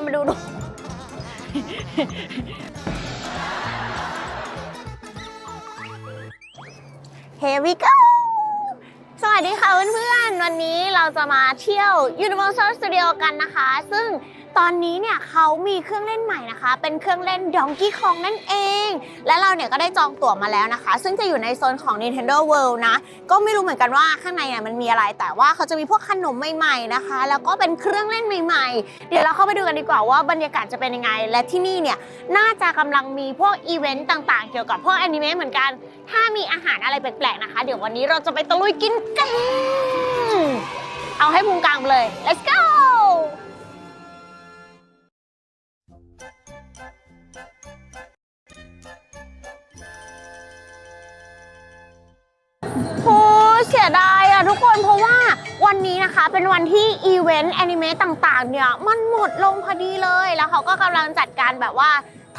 คนมาดูดู Here we go สวัสดีค่ะเพื่อนๆ วันนี้เราจะมาเที่ยว Universal Studio กันนะคะ ซึ่ง ตอนนี้เนี่ยเขามีเครื่องเล่นใหม่นะคะ เป็นเครื่องเล่น Donkey Kong นั่นเอง และเราเนี่ยก็ได้จองตั๋วมาแล้วนะคะ ซึ่งจะอยู่ในโซนของ Nintendo World นะ ก็ไม่รู้เหมือนกันว่าข้างในเนี่ยมันมีอะไร แต่ว่าเขาจะมีพวกขนมใหม่ๆนะคะ แล้วก็เป็นเครื่องเล่นใหม่ๆ เดี๋ยวเราเข้าไปดูกันดีกว่าว่าบรรยากาศจะเป็นยังไง และที่นี่เนี่ยน่าจะกำลังมีพวกอีเวนต์ต่างๆ เกี่ยวกับพวกแอนิเมะเหมือนกัน ถ้ามีอาหารอะไรแปลกๆนะคะ เดี๋ยววันนี้เราจะไปตะลุยกินกัน เอาให้พุงกลางเลย let's go วันนี้นะคะเป็นวันที่อีเวนต์แอนิเมะต่างๆ เนี่ย มันหมดลงพอดีเลย แล้วเขาก็กำลังจัดการแบบว่า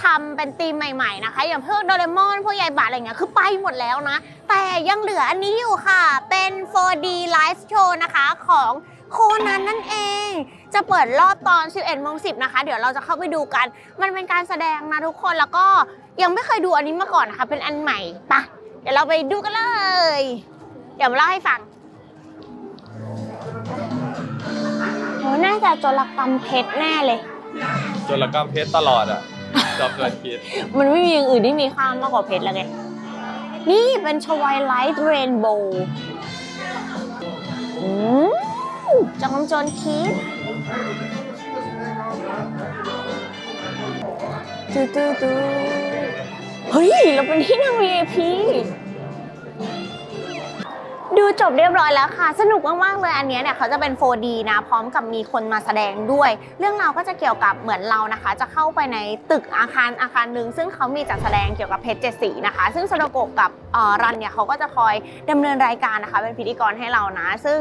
ทำเป็นธีมใหม่ๆนะคะ อย่างพวกโดเรมอนพวกยายบาอะไรเงี้ยคือไปหมดแล้วนะ แต่ยังเหลืออันนี้อยู่ค่ะ เป็น 4D Live Show นะคะของโคนันนั่นเอง จะเปิดรอบตอน 11โมง10 นะคะ เดี๋ยวเราจะเข้าไปดูกัน มันเป็นการแสดงนะทุกคนแล้วก็ยังไม่เคยดูอันนี้มาก่อนนะคะ เป็นอันใหม่ปะเดี๋ยวเราไปดูกันเลย เดี๋ยวมาเล่าให้ฟัง น่าจะโจรกรรมเพชรแน่เลยจนละกรรมเพชรตลอดอะจอบเกินคิดมันไม่มีอย่างอื่นที่มีค่ามากกว่าเพชรแล้วไง นี่เป็นชวายไลท์เรนโบว์อืมจอมโจรคิดตูตูตูเฮ้ย เราเป็นที่นั่ง VIP ดูจบเรียบร้อยแล้วค่ะ สนุกมาก ๆ เลยอันนี้เนี่ยเขาจะเป็น 4D นะ พร้อมกับมีคนมาแสดงด้วย เรื่องราวก็จะเกี่ยวกับเหมือนเรานะคะ จะเข้าไปในตึกอาคารอาคารหนึ่งซึ่งเขามีจัดแสดงเกี่ยวกับเพชรเจ็ดสีนะคะ ซึ่งโซโดโกะกับรันเนี่ยเขาก็จะคอยดำเนินรายการนะคะ เป็นพิธีกรให้เรานะ ซึ่ง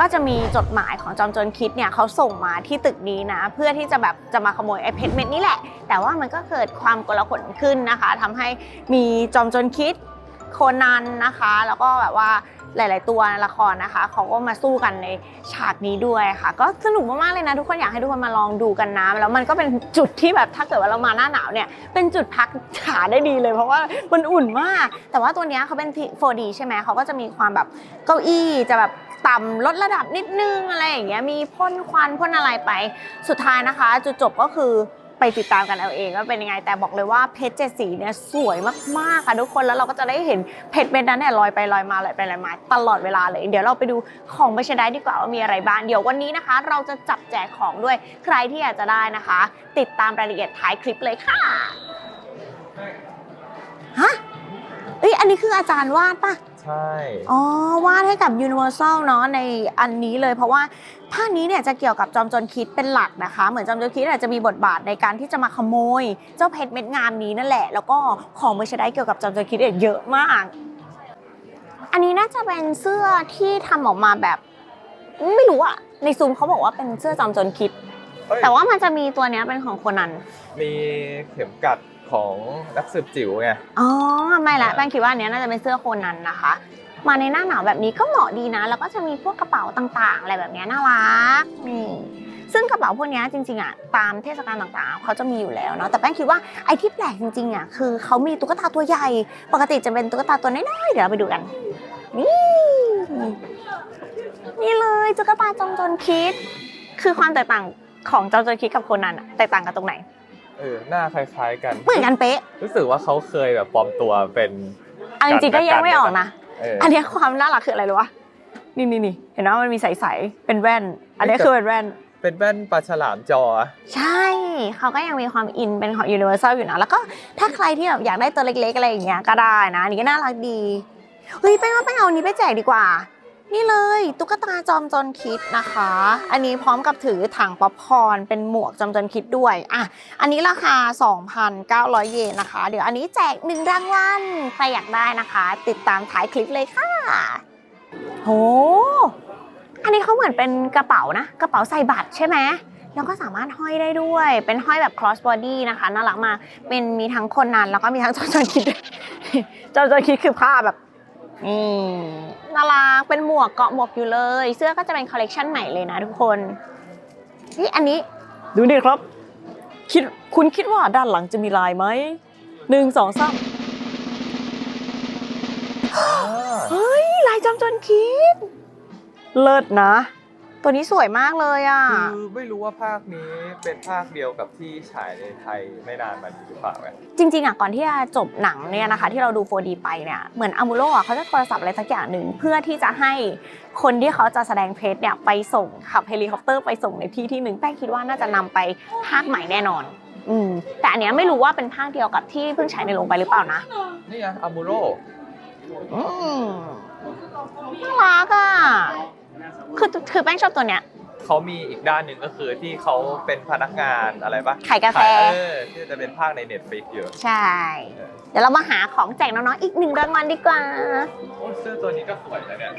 ก็จะมีจดหมายของจอมโจรคิดเนี่ยเขาส่งมาที่ตึกนี้นะ เพื่อที่จะแบบจะมาขโมยไอ้เพชรเม็ดนี้แหละ แต่ว่ามันก็เกิดความกลาหลขึ้นนะคะทำให้มีจอมโจรคิดโคนันนะคะ แล้วก็แบบว่า หลาย ๆ ตัวละครนะคะเขาก็มาสู้กันในฉากนี้ด้วยค่ะ ก็สนุกมากๆเลยนะทุกคนอยากให้ทุกคนมาลองดูกันนะแล้วมันก็เป็นจุดที่แบบถ้าเกิดว่าเรามาหน้าหนาวเนี่ยเป็นจุดพักขาได้ดีเลย เพราะว่ามันอุ่นมาก แต่ว่าตัวนี้เขาเป็น 4D ใช่ไหมเขาก็จะมีความแบบเก้าอี้จะแบบต่ำลดระดับนิดนึงอะไรอย่างเงี้ยมีพ่นควันพ่นอะไรไป สุดท้ายนะคะ จุดจบก็คือ ไปติดตามกันเอาเองว่าเป็นยังไงแต่บอกเลยว่าเพชรเจ็ดสีเนี่ยสวยมากๆค่ะทุกคนแล้วเราก็จะได้เห็นเพชรเม็ดนั้นเนี่ยลอยไปลอยมาลอยไปลอยมาตลอดเวลาเลย เดี๋ยวเราไปดูของไม่ใช่ได้ดีกว่าว่ามีอะไรบ้างเดี๋ยววันนี้นะคะ เราจะจับแจกของด้วยใครที่อยากจะได้นะคะ ติดตามรายละเอียดท้ายคลิปเลยค่ะฮะเอ้ยอันนี้คืออาจารย์วาดปะ ใช่อ๋อวาดให้กับ Universal เนาะในอันนี้เลยเพราะว่าภาคนี้เนี่ยจะเกี่ยวกับจอมโจรคิดเป็นหลักนะคะ เหมือนจอมโจรคิดอาจจะมีบทบาทในการที่จะมาขโมย เจ้าเพชรเม็ดงามนี้นั่นแหละ แล้วก็ของมือใช้ได้เกี่ยวกับจอมโจรคิดเนี่ยเยอะมาก อันนี้น่าจะเป็นเสื้อที่ทำออกมาแบบ ไม่รู้อะในซูมเขาบอกว่าเป็นเสื้อจอมโจรคิด เอ้ยแต่ว่ามันจะมีตัวเนี้ยเป็นของโคนัน มีเข็มกัด ของนักสืบจิ๋วไง อ๋อ ไม่ละแป้งคิดว่าอันเนี้ยน่าจะเป็นเสื้อโคนันนะคะ มาในหน้าหนาวแบบนี้ก็เหมาะดีนะ แล้วก็จะมีพวกกระเป๋าต่างๆ อะไรแบบเนี้ยน่ารักนี่ซึ่งกระเป๋าพวกเนี้ยจริงๆอะตามเทศกาลต่างๆ เขาจะมีอยู่แล้วเนาะแต่แป้งคิดว่าไอ้ที่แปลกจริงๆอะคือเขามีตุ๊กตาตัวใหญ่ ปกติจะเป็นตุ๊กตาตัวน้อยๆเดี๋ยวเราไปดูกันนี่นี่เลยตุ๊กตาจอมโจรคิด คือความแตกต่างของจอมโจรคิดกับโคนันอะแตกต่างกันตรงไหน เออหน้าคล้ายๆกัน เหมือนกันเป๊ะ รู้สึกว่าเขาเคยแบบปลอมตัวเป็นเอาจริงๆก็แยกไม่ออกนะเอออันเนี้ยความน่ารักคืออะไรรู้ปะนี่นี่นี่เห็นไหมมันมีใสๆเป็นแว่น อันเนี้ยคือเป็นแว่น เป็นแว่นปลาฉลามจอ ใช่เขาก็ยังมีความอินเป็นของ Universal อยู่นะ แล้วก็ถ้าใครที่แบบอยากได้ตัวเล็กๆอะไรอย่างเงี้ยก็ได้นะ อันนี้ก็น่ารักดี เฮ้ยแป้งว่าแป้งเอาอันนี้ไปแจกดีกว่า นี่เลยตุ๊กตาจอมโจรคิดนะคะ อันนี้พร้อมกับถือถังป๊อปคอร์นเป็นหมวกจอมโจรคิดด้วยอะอันนี้ราคา 2,900 เยนนะคะ เดี๋ยวอันนี้แจกหนึ่งรางวัลใครอยากได้นะคะ ติดตามท้ายคลิปเลยค่ะโหอันนี้เขาเหมือนเป็นกระเป๋านะ กระเป๋าใส่บัตรใช่ไหมแล้วก็สามารถห้อยได้ด้วย เป็นห้อยแบบ cross body นะคะ น่ารักมาก เป็นมีทั้งคนนั้น แล้วก็มีทั้งจอจอนคิดด้วยจอจอนคิดคือผ้าแบบนี่ น่ารักเป็นหมวกเกาะหมวกอยู่เลย เสื้อก็จะเป็นคอลเลกชันใหม่เลยนะทุกคนนี่อันนี้ดูดิครับ คิดคุณคิดว่าด้านหลังจะมีลายไหมหนึ่งสองสามเฮ้ยลายจอมโจรคิด เลิศนะ ตัวนี้สวยมากเลยอะ คือไม่รู้ว่าภาคนี้เป็นภาคเดียวกับที่ฉายในไทยไม่นานมานี้หรือเปล่าไงจริงๆอะก่อนที่จะจบหนังเนี่ยนะคะ ที่เราดู 4D ไปเนี่ยเหมือนอามูโรอะเขาจะโทรศัพท์อะไรสักอย่างหนึ่งเพื่อที่จะให้คนที่เขาจะแสดงเพลสเนี่ยไปส่งขับเฮลิคอปเตอร์ไปส่งในที่ที่หนึ่งแป้งคิดว่าน่าจะนำไปภาคใหม่แน่นอนอืมแต่อันเนี้ยไม่รู้ว่าเป็นภาคเดียวกับที่เพิ่งฉายในโรงไปหรือเปล่านะนี่ไงอามูโรอืมน่ารักอะ คือคือแป้งชอบตัวเนี้ยเขามีอีกด้านหนึ่งก็คือที่เขาเป็นพนักงานอะไรปะขายกาแฟเออที่จะเป็นภาคในเน็ตฟลิกอยู่ใช่ เดี๋ยวเรามาหาของแจกน้องๆอีกหนึ่งรางวัลดีกว่าโอ้เสื้อตัวนี้ก็สวยนะเนี่ย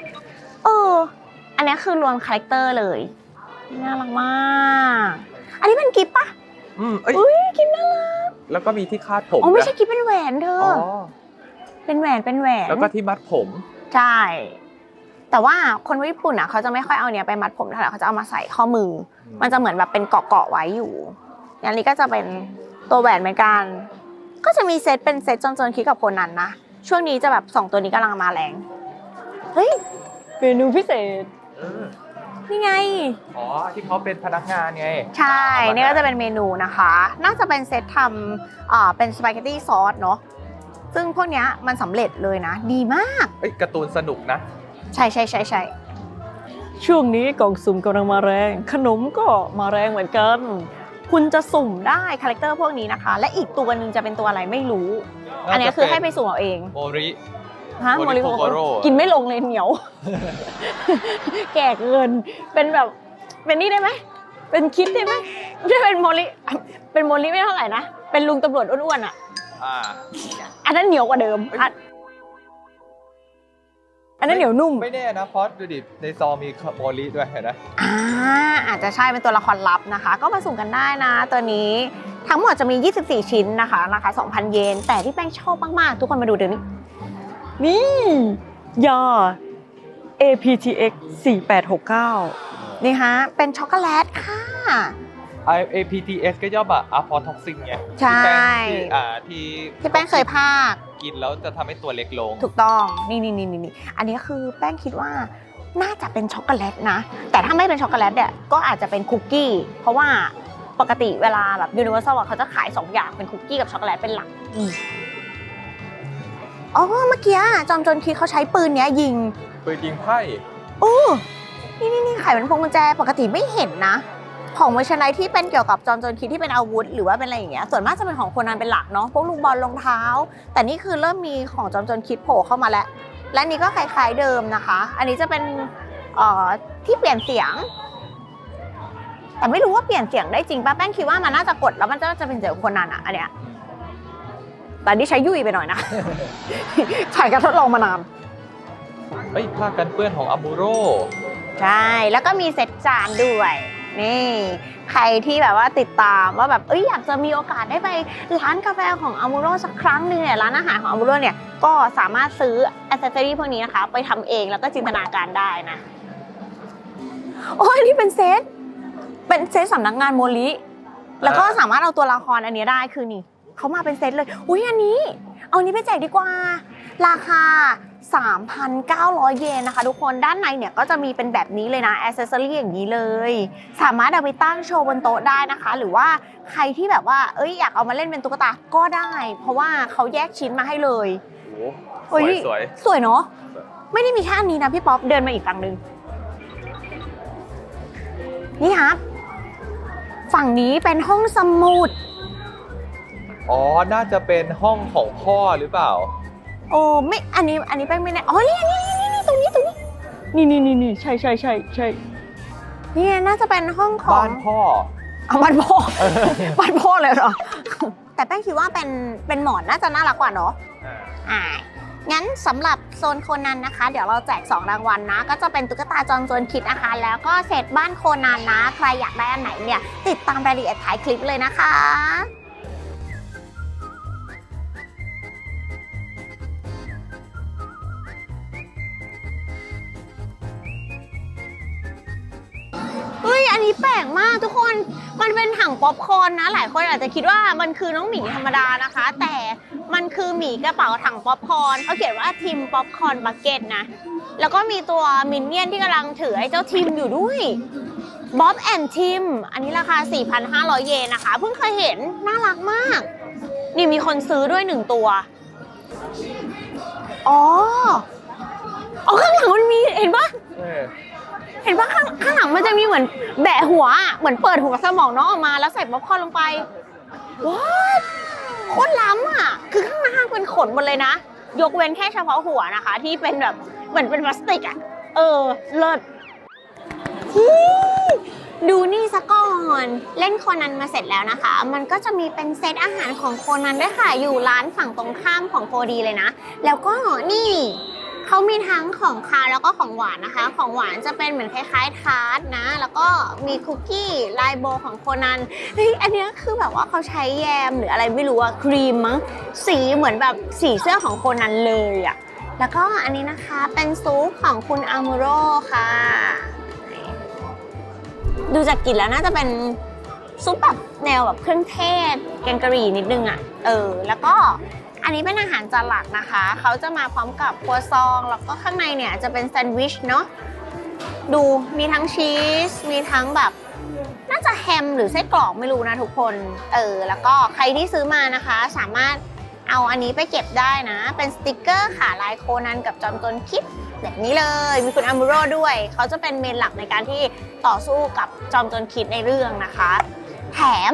เอออันนี้คือรวมคาแรคเตอร์เลยน่ารักมากอันนี้เป็นกิฟต์ปะอืมเอ้ยอุ้ยกิฟต์น่ารักแล้วก็มีที่คาดผมอ๋อไม่นะใช่กิฟต์เป็นแหวนเธออ๋ออเป็นแหวนเป็นแหวนแล้วก็ที่มัดผมใช่ แต่ว่าคนญี่ปุ่นอะเขาจะไม่ค่อยเอาเนี้ยไปมัดผมเท่าไหร่เขาจะเอามาใส่ข้อมือ มันจะเหมือนแบบเป็นเกาะๆไว้อยู่อันนี้ก็จะเป็นตัวแหวนเหมือนกัน ก็จะมีเซตเป็นเซตจนจนคิดกับคนนั้นนะ ช่วงนี้จะแบบสองตัวนี้กำลังมาแรง เฮ้ยเมนูพิเศษเออนี่ไง อ๋อ ที่เขาเป็นพนักงานไง ใช่ นี่ก็จะเป็นเมนูนะคะ น่าจะเป็นเซตทำอ่าเป็นสปาเกตตี้ซอสเนาะ ซึ่งพวกเนี้ยมันสำเร็จเลยนะ ดีมาก เอ้ยการ์ตูนสนุกนะ ใช่ใช่ใช่ใช่ช่วงนี้กล่องสุ่มกำลังมาแรง ขนมก็มาแรงเหมือนกัน คุณจะสุ่มได้คาแรคเตอร์พวกนี้นะคะ และอีกตัวหนึ่งจะเป็นตัวอะไรไม่รู้ อันเนี้ยคือให้ไปสุ่มเอาเองโมริฮะโมโมริริโคโคโร่กินไม่ลงเลยเหนียว แก่เกินเป็นแบบเป็นนี่ได้ไหมเป็นคิดได้ไหมไม่ใช่เป็นโมริเป็นโมริไม่เท่าไหร่นะเป็นลุงตำรวจอ้วนๆอะอ่าอันนั้นเหนียวกว่าเดิม อันอันนั้นเหนียวนุ่ม ไม่แน่นะเพราะดูดิในซองมีโมริด้วยเห็นไหมอ่าอาจจะใช่เป็นตัวละครลับนะคะ ก็มาสุ่มกันได้นะ ตัวนี้ทั้งหมดจะมี 24 ชิ้นนะคะราคา2,000 เยน แต่ที่แป้งชอบมากๆ ทุกคนมาดูเดี๋ยวนี้ นี่ยา APTX 4869 นี่ฮะ เป็นช็อกโกแลตค่ะไอ APTS ก็ย่อมาอะพอท็อกซินไงใช่ ที่แป้งที่อ่าที่ที่แป้งเคยพากกินแล้วจะทำให้ตัวเล็กลง ถูกต้องนี่นี่นี่นี่อันนี้คือแป้งคิดว่าน่าจะเป็นช็อกโกแลตนะ แต่ถ้าไม่เป็นช็อกโกแลตเนี่ยก็อาจจะเป็นคุกกี้ เพราะว่าปกติเวลาแบบยูนิเวอร์แซลเขาจะขาย 2 อย่างเป็นคุกกี้กับช็อกโกแลตเป็นหลักอืมอ๋อเมื่อกี้จอมโจนคีเขาใช้ปืนเนี้ยยิงปืนยิงไพ่ โอ้นี่นี่นี่ไขเป็นพวงกุญแจปกติไม่เห็นนะ ของเวอร์ชันไนที่เป็นเกี่ยวกับจอมโจรคิดที่เป็นอาวุธ หรือว่าเป็นอะไรอย่างเงี้ยส่วนมากจะเป็นของคนนั้นเป็นหลักเนาะพวกลูกบอลรองเท้า แต่นี่คือเริ่มมีของจอมโจรคิดโผล่เข้ามาแล้ว และนี่ก็คล้ายๆเดิมนะคะ อันนี้จะเป็นเอ่อที่เปลี่ยนเสียง แต่ไม่รู้ว่าเปลี่ยนเสียงได้จริงป่ะแป้งคิดว่ามันน่าจะกดแล้วมันจะจะเป็นเสียงคนนั้นอะอันเนี้ยแต่นี่ใช้ยุ่ยไปหน่อยนะผ่านการทดลองมานานเอ้ยผ้ากันเปื้อนของอามูโรใช่ แล้วก็มีเซตจานด้วย นี่ใครที่แบบว่าติดตามว่าแบบเอ้ยอยากจะมีโอกาสได้ไปร้านกาแฟของอามูโรสักครั้งหนึ่งเนี่ยร้านอาหารของอามูโรเนี่ยก็สามารถซื้ออ c เซ s ซอรี่พวกนี้นะคะ ไปทำเองแล้วก็จินตนาการได้นะโอ้ยอันนี่เป็นเซตเป็นเซตสำนักงานโมลิ แล้วก็สามารถเอาตัวละครอันนี้ได้คือนี่เขามาเป็นเซตเลย อุ้ยอันนี้ เอาอันนี้ไปแจกดีกว่า ราคา 3,900 เยนนะคะ ทุกคนด้านในเนี่ยก็จะมีเป็นแบบนี้เลยนะอ c เซ s ซอรี่อย่างนี้เลย สามารถเอาไปตั้งโชว์บนโต๊ะได้นะคะ หรือว่าใครที่แบบว่าเอ้ยอยากเอามาเล่นเป็นตุ๊กตาก็ได้ เพราะว่าเขาแยกชิ้นมาให้เลยโอ้เฮ้โหยสวยสวยเนาะไม่ได้มีแค่อันนี้นะพี่ป๊อปเดินมาอีกฝั่งหนึ่งนี่ครับฝั่งนี้เป็นห้องสมุดๆอ๋อ น่าจะเป็นห้องของพ่อหรือเปล่า โอ้ไม่อันนี้อันนี้แป้งไม่แน่อ๋อนี่นี่นี่นี่ตรงนี้ตรงนี้ นี่นี่นี่นี่ใช่ใช่ใช่ใช่นี่น่าจะเป็นห้องของบ้านพ่อ เอาบ้านพ่อบ้านพ่อเลยเหรอ แต่แป้งคิดว่าเป็นเป็นหมอนน่าจะน่ารักกว่าเนาะ อ่างั้นสำหรับโซนโคนันนะคะ เดี๋ยวเราแจก 2 รางวัลนะ ก็จะเป็นตุ๊กตาจอมโจรคิดนะคะ แล้วก็เศษบ้านโคนันนะ ใครอยากได้อันไหนเนี่ย ติดตามรายละเอียดท้ายคลิปเลยนะคะ อันนี้แปลกมากทุกคน มันเป็นถังป๊อปคอร์นนะ หลายคนอาจจะคิดว่ามันคือน้องหมีธรรมดานะคะ แต่มันคือหมีกระเป๋าถังป๊อปคอร์นเขาเขียนว่าทิมป๊อปคอร์นบักเก็ตนะ แล้วก็มีตัวมินเนี่ยนที่กำลังถือไอ้เจ้าทิมอยู่ด้วยบ๊อบแอนทิม อันนี้ราคา 4,500 เยนนะคะ เพิ่งเคยเห็น น่ารักมาก นี่มีคนซื้อด้วยหนึ่งตัว อ๋อ อ๋อข้างหลังมันมี เห็นปะ เห็นปะข้างข้างหลังมันจะมีเหมือนแบะหัวอะเหมือนเปิดหัวสมองน้องออกมาแล้วใส่ป๊อปคอร์นลงไปว้าวโคตรล้ำอะ คือข้างหน้าเป็นขนหมดเลยนะ ยกเว้นแค่เฉพาะหัวนะคะ ที่เป็นแบบเหมือนเป็นพลาสติกอะ เออ เลิศดูนี่ซะก่อน เล่นโคนันมาเสร็จแล้วนะคะ มันก็จะมีเป็นเซตอาหารของโคนันด้วยค่ะ อยู่ร้านฝั่งตรงข้ามของโฟดีเลยนะ แล้วก็นี่ เขามีทั้งของคาวแล้วก็ของหวานนะคะ ของหวานจะเป็นเหมือนคล้ายๆทาร์ตนะ แล้วก็มีคุกกี้ลายโบของโคนันเฮ้ยอันนี้คือแบบว่าเขาใช้แยมหรืออะไรไม่รู้อะครีมมั้งสีเหมือนแบบสีเสื้อของโคนันเลยอะแล้วก็อันนี้นะคะเป็นซุปของคุณอามูโรค่ะ ดูจากกลิ่นแล้วน่าจะเป็นซุปแบบแนวแบบเครื่องเทศแกงกะหรี่นิดนึงอะเออ แล้วก็ อันนี้เป็นอาหารจานหลักนะคะ เขาจะมาพร้อมกับครัวซอง แล้วก็ข้างในเนี่ยจะเป็นแซนด์วิชเนาะ ดูมีทั้งชีส มีทั้งแบบน่าจะแฮมหรือไส้กรอกไม่รู้นะทุกคน เออ แล้วก็ใครที่ซื้อมานะคะ สามารถเอาอันนี้ไปเก็บได้นะ เป็นสติกเกอร์ค่ะลายโคนันกับจอมตนคิดแบบนี้เลย มีคุณอามูโรด้วย เขาจะเป็นเมนหลักในการที่ต่อสู้กับจอมตนคิดในเรื่องนะคะ แถม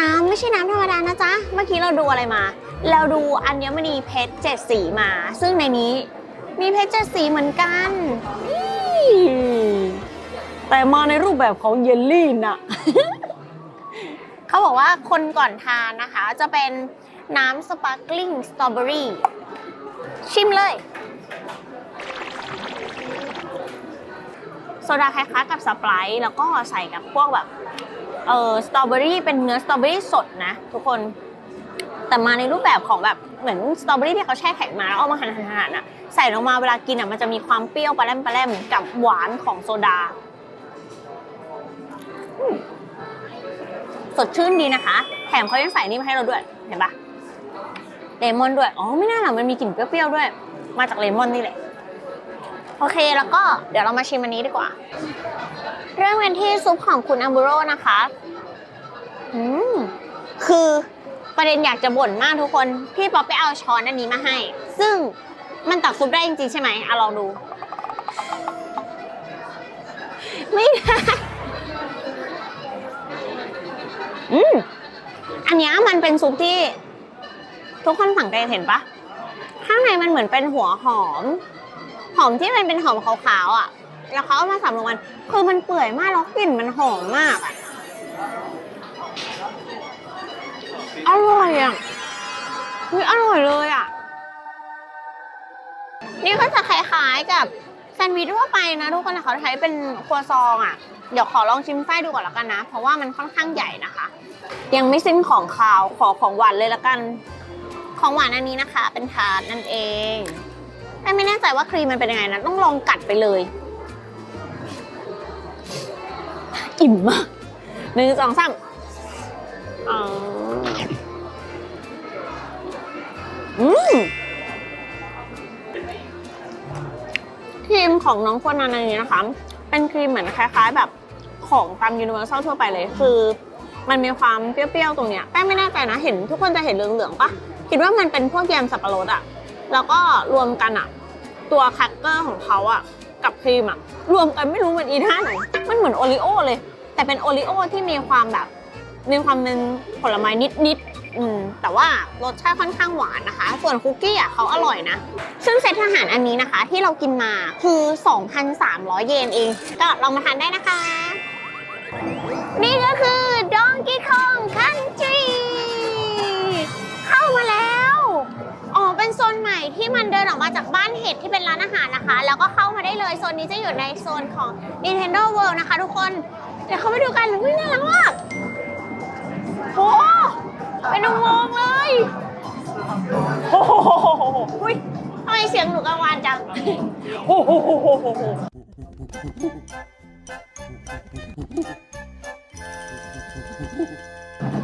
น้ำไม่ใช่น้ำธรรมดานะจ๊ะ เมื่อกี้เราดูอะไรมา เราดูอัญมณีเพชรเจ็ดสีมา ซึ่งในนี้มีเพชรเจ็ดสีเหมือนกันแต่มาในรูปแบบของเยลลี่น่ะ เขาบอกว่าคนก่อนทานนะคะ จะเป็นน้ำสปาร์กลิ n งสตรอเบอรี่ชิมเลย โซดาคล้ายๆกับสไปร์ท์แล้วก็ใส่กับพวกแบบ เออสตรอเบอรี่เป็นเนื้อสตรอเบอรี่สดนะ ทุกคน แต่มาในรูปแบบของแบบเหมือนสตรอเบอรี่ที่เขาแช่แข็งมาแล้วเอามาหั่นๆๆอะใส่ลงมาเวลากินอะมันจะมีความเปรี้ยวปลาแรมปลาแรมกับหวานของโซดา สดชื่นดีนะคะ แถมเขายังใส่นี่มาให้เราด้วยเห็นปะเลมอนด้วยอ๋อไม่น่าหรอกมันมีกลิ่นเปรี้ยวๆด้วย มาจากเลมอนนี่แหละโอเคแล้วก็เดี๋ยวเรามาชิมอันนี้ดีกว่า เริ่มกันที่ซุปของคุณอัมบูโรนะคะ อืมคือ ประเด็นอยากจะบ่นมากทุกคน พี่ป๊อปไปเอาช้อนอันนี้มาให้ ซึ่งมันตักซุปได้จริงๆใช่ไหมเอาลองดู ไม่ได้อืมอันนี้มันเป็นซุปที่ ทุกคนสังเกตเห็นปะข้างในมันเหมือนเป็นหัวหอม หอมที่มันเป็นหอมขาวๆอะ แล้วเขาเอามาสับลงมันคือมันเปื่อยมากแล้วกลิ่นมันหอมมากอะ อร่อยอะอุ๊ยอร่อยเลยอะ นี่ก็จะคล้ายๆกับแซนด์วิชทั่วไปนะทุกคนแต่เขาใช้เป็นครัวซองอะ เดี๋ยวขอลองชิมไส้ดูก่อนละกันนะ เพราะว่ามันค่อนข้างใหญ่นะคะ ยังไม่สิ้นของคาวขอของหวานเลยละกัน ของหวานอันนี้นะคะ เป็นทาร์ตนั่นเองแต่ไม่แน่ใจว่าครีมมันเป็นยังไงนะ ต้องลองกัดไปเลย อิ่มมากหนึ่งสองสามอ๋อ อืมครีมของน้องคนนั้นอันนี้นะคะ เป็นครีมเหมือนคล้าย ๆ แบบของตามยูนิเวอร์แซลทั่วไปเลย คือ มันมีความเปรี้ยวๆตรงเนี้ย แป้งไม่แน่ใจนะเห็น ทุกคนจะเห็นเหลืองๆปะคิดว่ามันเป็นพวกแยมสับปะรดอะแล้วก็รวมกันอะตัวแครกเกอร์ของเขาอะกับครีมอะรวมกันไม่รู้มันอีท่าไหนมันเหมือนโอริโอเลย แต่เป็นโอริโอที่มีความแบบ มีความเป็นผลไม้นิดๆอืมแต่ว่ารสชาติค่อนข้างหวานนะคะ ส่วนคุกกี้อะเขาอร่อยนะ ซึ่งเซตอาหารอันนี้นะคะ ที่เรากินมาคือ 2,300 เยนเอง ก็ลองมาทานได้นะคะ นี่ก็คือ Donkey Kong Country เข้ามาแล้ว อ๋อ เป็นโซนใหม่ที่มันเดินออกมาจากบ้านเห็ดที่เป็นร้านอาหารนะคะ แล้วก็เข้ามาได้เลย โซนนี้จะอยู่ในโซนของ Nintendo World นะคะทุกคน เดี๋ยวเข้าไปดูกันอุ้ยน่ารักมาก โอ้เป็นอุโมงค์เลยโอ้โหอุ้ยทำไมเสียงหนูกังวานจังโอ้โห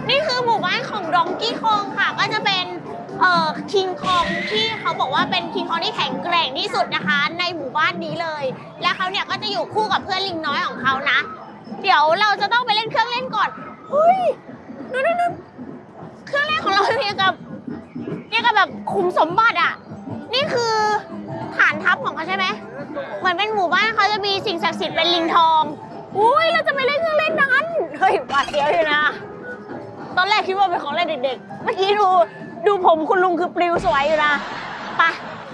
นี่คือหมู่บ้านของดองกี้คองค่ะ ก็จะเป็นเอ่อคิงคองที่เขาบอกว่าเป็นคิงคองที่แข็งแกร่งที่สุดนะคะ ในหมู่บ้านนี้เลย และเขาเนี่ยก็จะอยู่คู่กับเพื่อนลิงน้อยของเขานะ เดี๋ยวเราจะต้องไปเล่นเครื่องเล่นก่อนเฮ้ย ดูดูดูเครื่องเล่นของเราเนี่ยกับเนี่ยกับแบบขุมสมบัติอะ นี่คือฐานทัพของเขาใช่ไหมเหมือนเป็นหมู่บ้านเขาจะมีสิ่งศักดิ์สิทธิ์เป็นลิงทอง อุ้ยเราจะไปเล่นเครื่องเล่นนั้น เฮ้ยหวาดเสียวอยู่นะ ตอนแรกคิดว่าเป็นของเล่นเด็กๆ เมื่อกี้ดูดูผมคุณลุงคือปลิวสวยอยู่นะไปะ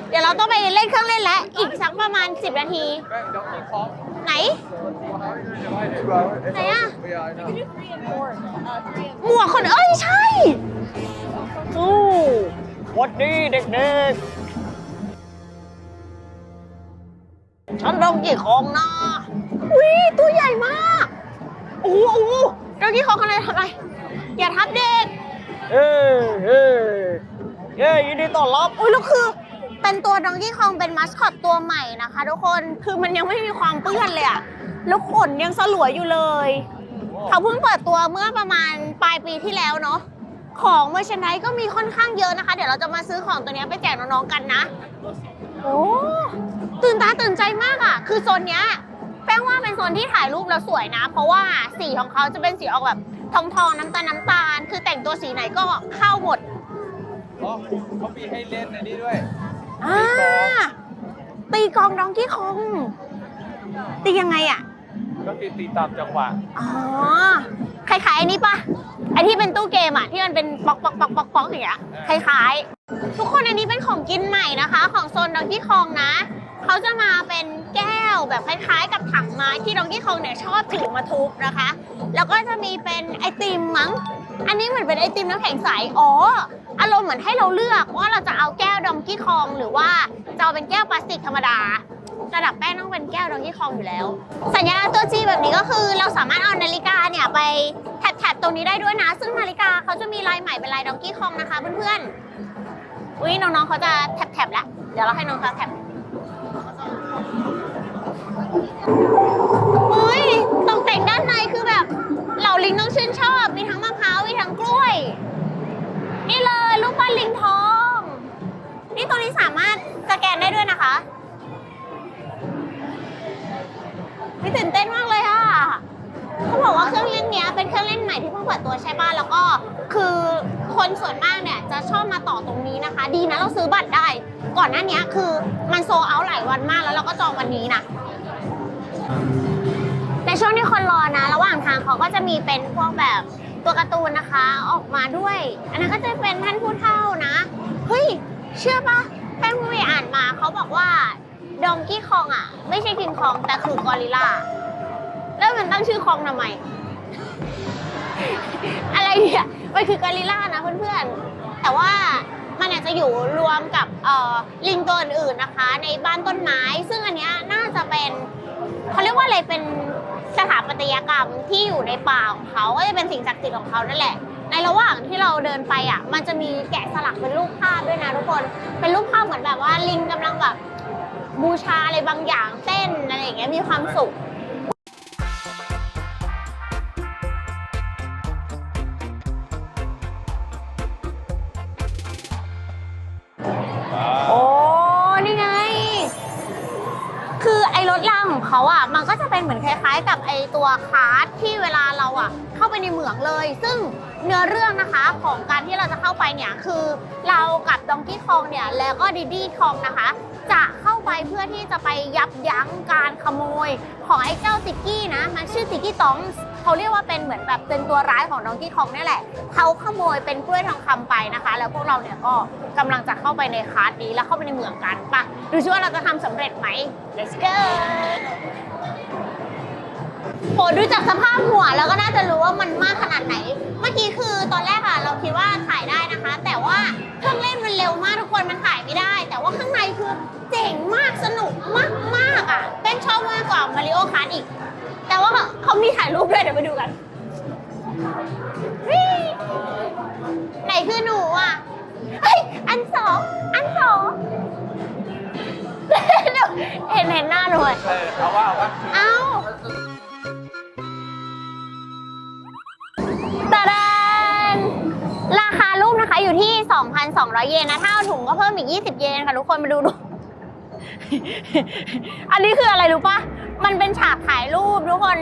เดี๋ยวเราต้องไปเล่นเครื่องเล่นแล้ว อีกสักประมาณ 10 นาที ไหน ไหนอะหมวกคนเอ้ยใช่สู้หวัดดีเด็กฉันดองกี่ของนะอุ้ยตัวใหญ่มาก โอ้โหโอ้โหดองกี่ของอะไรทำอะไร อย่าทับเด็กๆเอ้ยเอ้ยเย้ยินดีต้อนรับ อุ้ยแล้วคือ เป็นตัวดองกี้คองเป็นมัสคอตตัวใหม่นะคะทุกคนคือมันยังไม่มีความเปื้อนเลยอะแล้วขนยังสลวยอยู่เลย เขาเพิ่งเปิดตัวเมื่อประมาณปลายปีที่แล้วเนาะของเมอร์ชนไดก็มีค่อนข้างเยอะนะคะ เดี๋ยวเราจะมาซื้อของตัวนี้ไปแจกน้องๆกันนะโอ้ตื่นตาตื่นใจมากอะคือโซนเนี้ยแป้งว่าเป็นโซนที่ถ่ายรูปแล้วสวยนะ เพราะว่าสีของเขาจะเป็นสีออกแบบทองทองน้ำตาลน้ำตาล คือแต่งตัวสีไหนก็เข้าหมดอ๋อเขามีให้เล่นในนี้ด้วย อ่าตีกลองดองกี้คองตียังไงอะ ก็คือตีตามจังหวะอ๋อคล้ายๆไอ้นี่ปะไอที่เป็นตู้เกมอะที่มันเป็นป๊อกป๊อกป๊อกป๊อกป๊อกอย่างเงี้ยคล้ายๆ ทุกคนอันนี้เป็นของกินใหม่นะคะ ของโซนดองกี้คองนะเขาจะมาเป็นแก้วแบบคล้ายๆ กับถังไม้ที่ดองกี้คองเนี่ยชอบถือมาทุบนะคะ แล้วก็จะมีเป็นไอติมมั้ง อันนี้เหมือนเป็นไอติมน้ำแข็งใสอ๋อ อารมณ์เหมือนให้เราเลือกว่าเราจะเอาแก้วดองกี้คอง หรือว่าจะเอาเป็นแก้วพลาสติกธรรมดา ระดับแป้งต้องเป็นแก้วดองกี้คองอยู่แล้ว สัญลักษณ์ตัวจีแบบนี้ก็คือเราสามารถเอานาฬิกาเนี่ยไปแท็บๆตรงนี้ได้ด้วยนะ ซึ่งนาฬิกาเขาจะมีลายใหม่เป็นลายดองกี้คองนะคะเพื่อนๆอุ้ยน้องๆเขาจะแท็บๆแล้วเดี๋ยวเราให้น้องเขาแท็บอุ้ยตกแต่งด้านในคือแบบเหล่าลิงต้องชื่นชอบ มีทั้งมะพร้าว มีทั้งกล้วย นี่เลยรูปปั้นลิงทอง นี่ตัวนี้สามารถสแกนได้ด้วยนะคะมีตื่นเต้นมากเลยอะเขาบอกว่าเครื่องเล่นเนี้ยเป็นเครื่องเล่นใหม่ที่เพิ่งเปิดตัวใช่ป่ะแล้วก็คือคนส่วนมากเนี่ยจะชอบมาต่อตรงนี้นะคะ ดีนะเราซื้อบัตรได้ ก่อนหน้านี้คือมันโซเอาหลายวันมากแล้วเราก็จองวันนี้นะในช่วงที่คนรอนะ ระหว่างทางเขาก็จะมีเป็นพวกแบบ ตัวการ์ตูนนะคะออกมาด้วย อันนั้นก็จะเป็นท่านผู้เฒ่านะ เฮ้ย เชื่อปะแป้งผู้ไปอ่านมาเขาบอกว่าดองกี้คองอะ ไม่ใช่คิงคองแต่คือกอริลลาแล้วมันตั้งชื่อคองทำไม อะไรเนี่ยมันคือกอริลลานะเพื่อนๆ แต่ว่ามันอาจจะอยู่รวมกับเอ่อลิงตัวอื่นๆนะคะ ในบ้านต้นไม้ ซึ่งอันเนี้ยน่าจะเป็นเขาเรียกว่าอะไรเป็น สถาปัตยกรรมที่อยู่ในป่าของเขาก็จะเป็นสิ่งศักดิ์สิทธิ์ของเขานั่นแหละ ในระหว่างที่เราเดินไปอะ มันจะมีแกะสลักเป็นรูปภาพด้วยนะทุกคน เป็นรูปภาพเหมือนแบบว่าลิงกำลังแบบบูชาอะไรบางอย่างเต้นอะไรอย่างเงี้ยมีความสุข เขาอะมันก็จะเป็นเหมือนคล้ายๆ กับไอตัวคาร์ดที่เวลาเราอะเข้าไปในเหมืองเลย ซึ่งเนื้อเรื่องนะคะของการที่เราจะเข้าไปเนี่ยคือเรากับดองกี้คองเนี่ยแล้วก็ดิดี้คองนะคะ จะเข้าไปเพื่อที่จะไปยับยั้งการขโมย ของไอ้เจ้าติกกี้นะมันชื่อติกกี้ตอง เขาเรียกว่าเป็นเหมือนแบบเป็นตัวร้ายของดองกี้คองนี่แหละ เขาขโมยเป็นกล้วยทองคำไปนะคะ แล้วพวกเราเนี่ยก็กำลังจะเข้าไปในคาร์ดนี้แล้วเข้าไปในเหมืองกันปะดูซิว่าเราจะทำสำเร็จไหม let's go โหดูจากสภาพหัวแล้วก็น่าจะรู้ว่ามันมากขนาดไหน เมื่อกี้คือตอนแรกอะเราคิดว่าถ่ายได้นะคะ แต่ว่าเครื่องเล่นมันเร็วมากทุกคนมันถ่ายไม่ได้ แต่ว่าข้างในคือเจ๋งมากสนุกมากมากๆอะเต้นชอบมากกว่ามาริโอคาร์ดอีก มีถ่ายรูปด้วยเดี๋ยวไปดูกัน ไหนคือหนูอะ เฮ้ย อันสอง อันสอง เห็นเห็นหน้าหนูไหเออเอาว่าเอาว่าเดานราคารูปนะคะอยู่ที่ 2,200 เยนนะ ถ้าาถุงก็เพิ่มอีก 20 เยนค่ะทุกคนมาดูดู อันนี้คืออะไรรู้ปะมันเป็นฉากถ่ายรูปทุกคน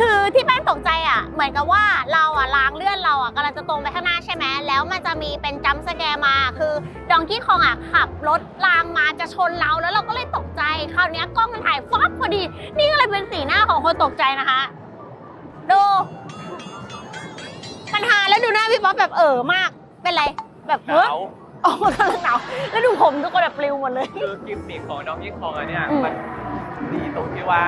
คือที่แป้งตกใจอะ เหมือนกับว่าเราอะล้างเลื่อนเราอะกำลังจะตรงไปข้างหน้าใช่ไหมแล้วมันจะมีเป็นจัมป์สแกร์มา คือดองกี้คองอะขับรถรางมาจะชนเราแล้วเราก็เลยตกใจ คราวเนี้ยกล้องมันถ่ายฟับพอดี นี่ก็เลยเป็นสีหน้าของคนตกใจนะคะดูปัญหาแล้วดูหน้าพี่ป๊อปแบบเออมาก เป็นไร แบบหเฮ้ยนาวอ๋อกำลังหนาวแล้วดูผมทุกคนแบบปลิวหมดเลย คือกิมมิคของน้องยิ่งคองอันเนี้ยอืมมันดีตรงที่ว่า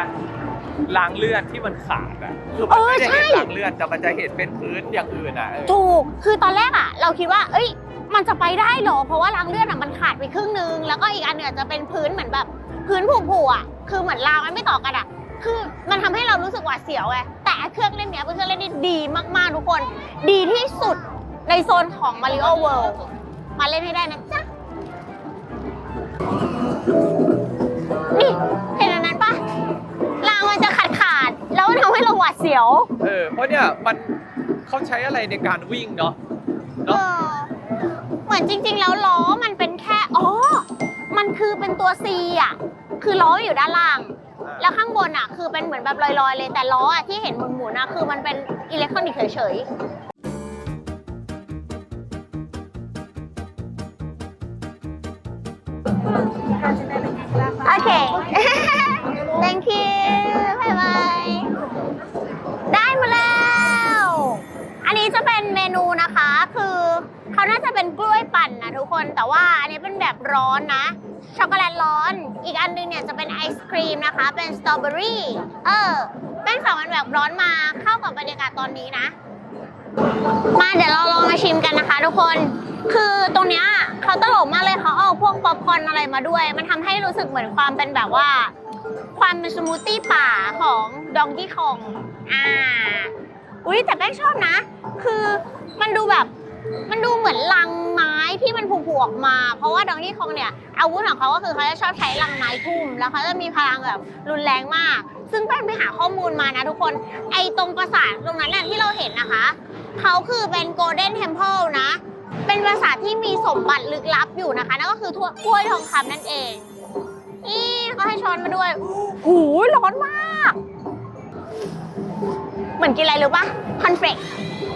รางเลื่อนที่มันขาดอะคือเอมันอไม่ได้ใช่เห็นรางเลื่อนแต่มันจะเห็นเป็นพื้นอย่างอื่นอะเออถูกคือตอนแรกอะเราคิดว่า เอ้ย มันจะไปได้เหรอ เพราะว่ารางเลื่อนอะมันขาดไปครึ่งนึง แล้วก็อีกอันเนี่ยจะเป็นพื้นเหมือนแบบพื้นผุๆอะคือเหมือนรางมันไม่ต่อกันอะคือมันทำให้เรารู้สึกหวาดเสียวไงแต่เครื่องเล่นเนี้ยเป็นเครื่องเล่นที่ดีมากๆทุกคน ดีที่สุดในโซนของ Mario World มาเล่นให้ได้นะจ๊ะนี่ ให้เราหวาดเสียว เออเพราะเนี่ยมันเขาใช้อะไรในการวิ่งเนาะเออเหมือนจริง ๆ แล้วล้อมันเป็นแค่อ๋อมันคือเป็นตัว C อะ คือล้ออยู่ด้านล่าง แล้วข้างบนอะ คือเป็นเหมือนแบบลอยๆ เลยแต่ล้ออะที่เห็นหมุนๆอะคือมันเป็นอิเล็กทรอนิกส์เฉยๆ คนแต่ว่าอันนี้เป็นแบบร้อนนะ ช็อกโกแลตร้อน อีกอันนึงเนี่ยจะเป็นไอศครีมนะคะ เป็นสตรอเบอรี่เออแป้งสองอันแบบร้อนมาเข้ากับบรรยากาศตอนนี้นะ มาเดี๋ยวเราลองมาชิมกันนะคะ ทุกคน คือตรงเนี้ยเขาตลกมากเลยเขาเอาพวกป๊อปคอร์นอะไรมาด้วย มันทำให้รู้สึกเหมือนความเป็นแบบว่า ความเป็นสมูทตี้ป่าของดองกี้คองอ่าอุ้ยแต่แป้งชอบนะ คือมันดูแบบ มันดูเหมือนลังไม้ที่มันผุๆออกมา เพราะว่าดองกี้คองเนี่ยอาวุธของเขาก็คือเขาจะชอบใช้ลังไม้ทุ่ม แล้วเขาจะมีพลังแบบรุนแรงมาก ซึ่งแป้งไปหาข้อมูลมานะทุกคน ไอ้ตรงปราสาทตรงนั้นน่ะที่เราเห็นนะคะ เขาคือเป็น Golden Temple นะ เป็นปราสาทที่มีสมบัติลึกลับอยู่นะคะ นั่นก็คือถ้วยกล้วยทองคำนั่นเองนี่เขาให้ช้อนมาด้วย หูร้อนมาก เหมือนกินอะไรหรู้ปะคอนเฟลก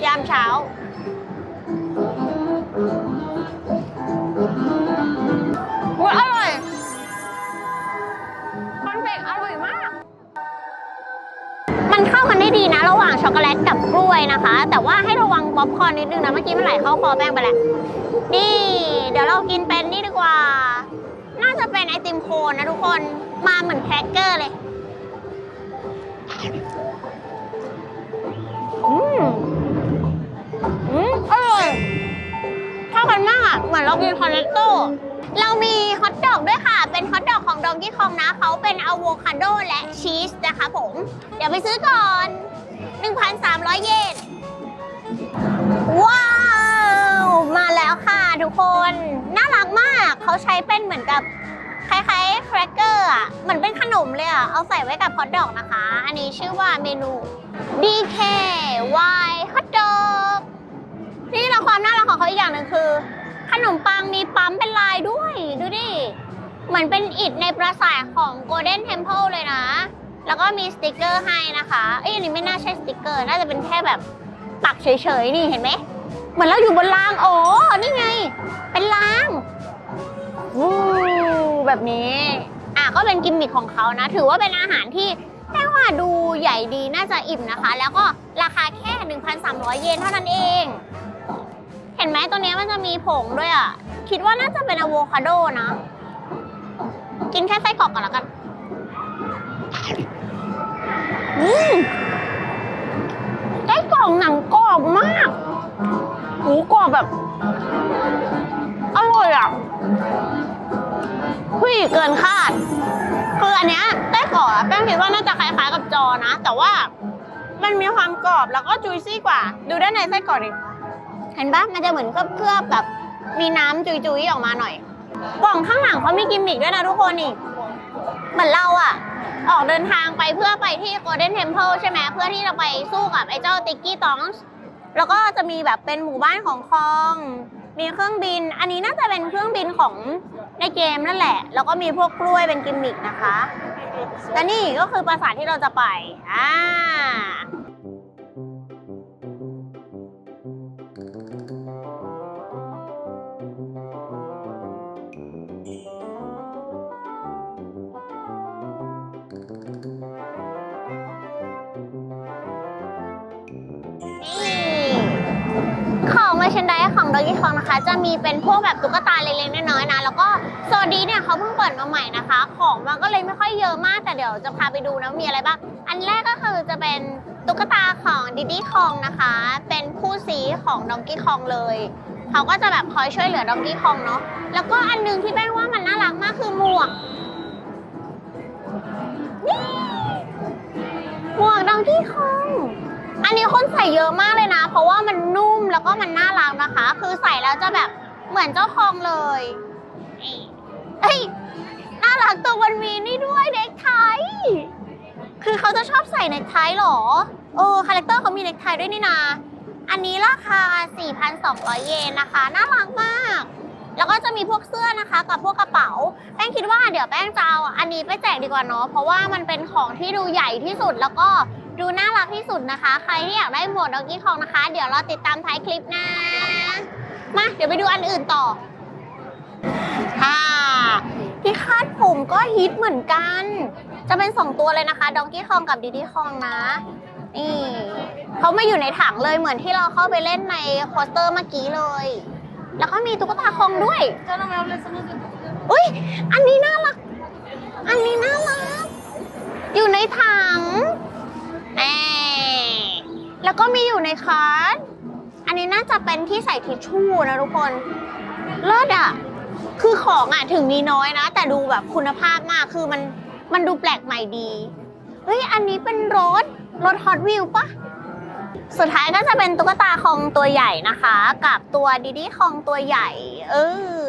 ยามเช้า อุ๊ยอร่อยคอนเฟกอร่อยมาก มันเข้ากันได้ดีนะ ระหว่างช็อกโกแลตกับกล้วยนะคะ แต่ว่าให้ระวังป๊อปคอร์นนิดนึงนะ เมื่อกี้มันไหลเข้าคอแป้งไปแหล้วนี่ เดี๋ยวเรากินเป็นนี่ดีกว่า น่าจะเป็นไอติมโคนนะทุกคน มาเหมือนแครกเกอร์เลย อืม อืม อร่อย เข้ากันมากอะเหมือนเรากินคอนเนตโต้เรามีฮอทดอกด้วยค่ะ เป็นฮอทดอกของดองกี้คองนะ เขาเป็นอะโวคาโดและชีสนะคะผม เดี๋ยวไปซื้อก่อน 1,300 เยน ว้าว มาแล้วค่ะทุกคน น่ารักมาก เขาใช้เป็นเหมือนกับคล้ายๆแครกเกอร์อะ เหมือนเป็นขนมเลยอะ เอาใส่ไว้กับฮอทดอกนะคะ อันนี้ชื่อว่าเมนู DKY ฮอทดอกนี่ละความน่ารักของเขาอีกอย่างหนึ่งคือ ขนมปังมีปั๊มเป็นลายด้วย ดูดิ เหมือนเป็นอิฐในปราสาทของ Golden Temple เลยนะ แล้วก็มีสติกเกอร์ให้นะคะ เอ้ยอันนี้ไม่น่าใช่สติกเกอร์ น่าจะเป็นแค่แบบปักเฉยๆ นี่เห็นไหม เหมือนเราอยู่บนราง โอ้ นี่ไง เป็นรางวู้แบบนี้ อะก็เป็นกิมมิคของเขานะ ถือว่าเป็นอาหารที่ได้ว่าดูใหญ่ดีน่าจะอิ่มนะคะ แล้วก็ราคาแค่ 1,300 เยนเท่านั้นเอง เห็นไหมตัวเนี้ยมันจะมีผงด้วยอะ คิดว่าน่าจะเป็นอะโวคาโดนะ กินแค่ไส้กรอกก่อนแล้วกัน อืมไส้กรอกหนังกรอบมากหูกรอบแบบ อร่อยอะหุ้ยเกินคาด คืออันเนี้ยไส้กรอกอะแป้งคิดว่าน่าจะคล้ายๆกับจอนะ แต่ว่ามันมีความกรอบแล้วก็จุยซี่กว่า ดูด้านในไส้กรอกดิ เห็นปะมันจะเหมือนเคลือบๆแบบมีน้ำจุยๆออกมาหน่อย กล่องข้างหลังเขามีกิมมิกด้วยนะทุกคนนี่เหมือนเราอะออกเดินทางไปเพื่อไปที่ Golden Temple ใช่ไหมเพื่อที่จะไปสู้กับไอ้เจ้าติ๊กกี้ตองแล้วก็จะมีแบบเป็นหมู่บ้านของคอง มีเครื่องบิน อันนี้น่าจะเป็นเครื่องบินของในเกมนั่นแหละ แล้วก็มีพวกกล้วยเป็นกิมมิกนะคะและนี่ก็คือปราสาทที่เราจะไปอ่า ชนไดของด o กี้คองนะคะ จะมีเป็นพวกแบบตุ๊กตาเล็กๆน้อยๆนะ แล้วก็โซนนี้เนี่ยเขาเพิ่งเปิดมาใหม่นะคะ ของมันก็เลยไม่ค่อยเยอะมาก แต่เดี๋ยวจะพาไปดูนะมีอะไรบ้าง อันแรกก็คือจะเป็นตุ๊กตาของดิดี้คองนะคะ เป็นคู่ซีของด o กี้คองเลยเขาก็จะแบบคอยช่วยเหลือด o กี้คองเนาะ แล้วก็อันหนึงที่แป้งว่ามันน่ารักมากคือหมวกนี่หมวกด o กี้คองอันนี้คนใส่เยอะมากเลยนะ เพราะว่ามันนุ่ม แล้วก็มันน่ารักนะคะ คือใส่แล้วจะแบบเหมือนเจ้าคองเลยนี่เฮ้ยน่ารักตัวมันมีนี่ด้วยเน็กไทคือเขาจะชอบใส่เน็กไทหรอ เออคาแรคเตอร์เขามีเน็กไทด้วยนี่นา อันนี้ราคา 4,200 เยนนะคะ น่ารักมาก แล้วก็จะมีพวกเสื้อนะคะกับพวกกระเป๋า แป้งคิดว่าเดี๋ยวแป้งจะเอาอันนี้ไปแจกดีกว่าเนาะ เพราะว่ามันเป็นของที่ดูใหญ่ที่สุดแล้วก็ ดูน่ารักที่สุดนะคะ ใครที่อยากได้หมวดดอกกี้คองนะคะ เดี๋ยวรอติดตามท้ายคลิปนะ มาเดี๋ยวไปดูอันอื่นต่อค่ะที่คาดผมก็ฮิตเหมือนกัน จะเป็น2ตัวเลยนะคะดองกี้คองกับดิดี้คองนะ นี่เขามาอยู่ในถังเลยเหมือนที่เราเข้าไปเล่นในโคสเตอร์เมื่อกี้เลย แล้วก็มีตุ๊กตาคองด้วยอุ้ยอันนี้น่ารัก อันนี้น่ารัก อยู่ในถัง แล้วก็มีอยู่ในคาร์ดอันนี้น่าจะเป็นที่ใส่ทิชชู่นะทุกคนเลิศอะ คือของอะถึงมีน้อยนะ แต่ดูแบบคุณภาพมาก คือมันมันดูแปลกใหม่ดี เฮ้ย อันนี้เป็นรถ รถฮอตวิวปะสุดท้ายก็จะเป็นตุ๊กตาคองตัวใหญ่นะคะ กับตัวดิดี้คองตัวใหญ่ เออ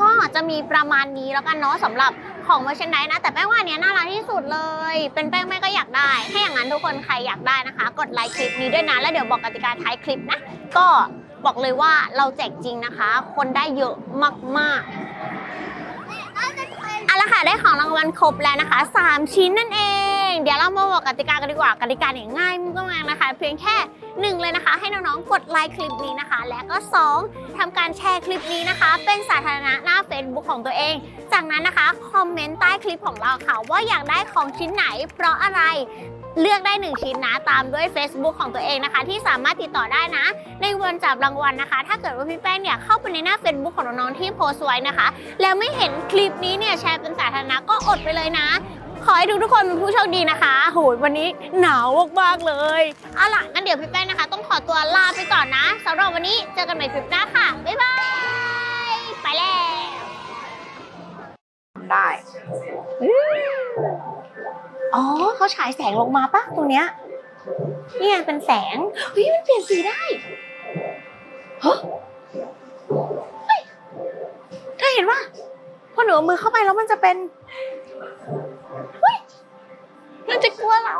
ก็จะมีประมาณนี้แล้วกันเนาะสำหรับ ของเมอร์ชนไดนะ แต่แป้งว่าอันเนี้ยน่ารักที่สุดเลย เป็นแป้งแม่ก็อยากได้ถ้าอย่างนั้นทุกคนใครอยากได้นะคะ กดไลค์คลิปนี้ด้วยนะ แล้วเดี๋ยวบอกกติกาท้ายคลิปนะ ก็บอกเลยว่าเราแจกจริงนะคะ คนได้เยอะมากๆเอาละค่ะได้ของรางวัลครบแล้วนะคะ 3 ชิ้นนั่นเอง เดี๋ยวเรามาบอกกติกากันดีกว่ากติกาเนี่ยง่ายมากๆนะคะ เพียงแค่หนึ่งเลยนะคะ ให้น้องๆกดไลค์คลิปนี้นะคะ และก็ 2ทำการแชร์คลิปนี้นะคะ เป็นสาธารณะหน้า Facebook ของตัวเอง จากนั้นนะคะคอมเมนต์ใต้คลิปของเราค่ะ ว่าอยากได้ของชิ้นไหน เพราะอะไรเลือกได้ 1 ชิ้นนะตามด้วย Facebook ของตัวเองนะคะ ที่สามารถติดต่อได้นะ ในวันจับรางวัลนะคะ ถ้าเกิดว่าพี่แป้งเนี่ยเข้าไปในหน้า Facebook ของน้องๆที่โพสต์ไว้นะคะ แล้วไม่เห็นคลิปนี้เนี่ยแชร์เป็นสาธารณะก็อดไปเลยนะ ขอให้ทุกๆคนเป็นผู้โชคดีนะคะโหยวันนี้หนาวมากๆเลยเอาล่ะงั้นเดี๋ยวพี่แป้งนะคะ ต้องขอตัวลาไปก่อนนะสำหรับวันนี้เจอกันใหม่คลิปหน้าค่ะ บ๊ายบาย ไปแล้ว ได้อ๋อเขาฉายแสงลงมาปะตรงเนี้ยนี่ไงเป็นแสงเฮ้ยมันเปลี่ยนสีได้ฮะเฮ้ยเธอเห็นปะพอหนูเอามือเข้าไปแล้วมันจะเป็น มันจะกลัวเรา